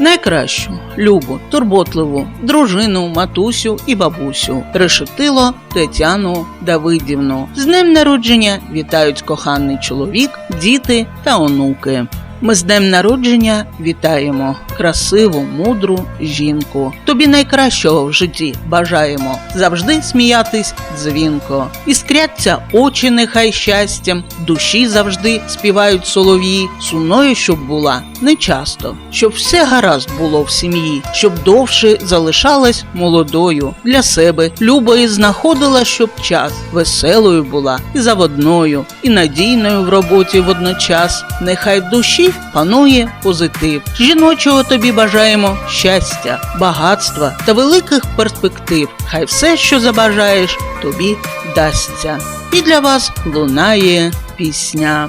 найкращу, любу, турботливу, дружину, матусю і бабусю, решетило Тетяну Давидівну. З ним народження вітають коханий чоловік, діти та онуки. Ми з днем народження вітаємо красиву, мудру жінку. Тобі найкращого в житті бажаємо. Завжди сміятись дзвінко. Іскряться очі, нехай щастям, душі завжди співають солов'ї, сумною, щоб була не часто, щоб все гаразд було в сім'ї, щоб довше залишалась молодою. Для себе, любої знаходила, щоб час веселою була. І заводною, і надійною в роботі водночас. Нехай в панує позитив. Жіночого тобі бажаємо щастя, багатства та великих перспектив. Хай все, що забажаєш, тобі дасться. І для вас лунає пісня.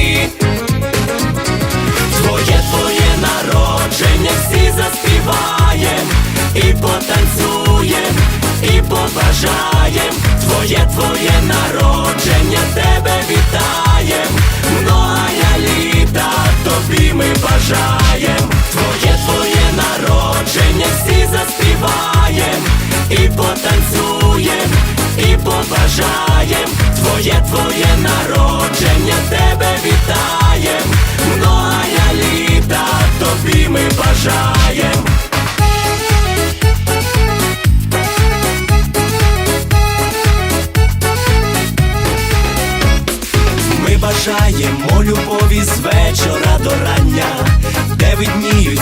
І побажаєм. Твоє твоє народження тебе вітаєм, многая літа тобі ми бажаєм, Твоє твоє народження всі заспіваєм, і потанцюєм, і побажаєм. Твоє твоє народження тебе вітаєм, многая літа тобі ми бажаєм. Бажаємо любові з вечора до рання, де видніють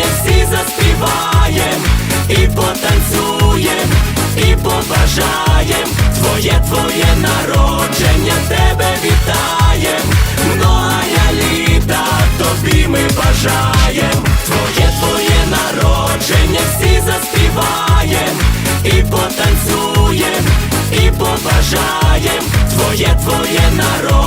ми Твоє твоє народження всі заспіваєм, і потанцюєм, і побажаєм Твоє твоє народження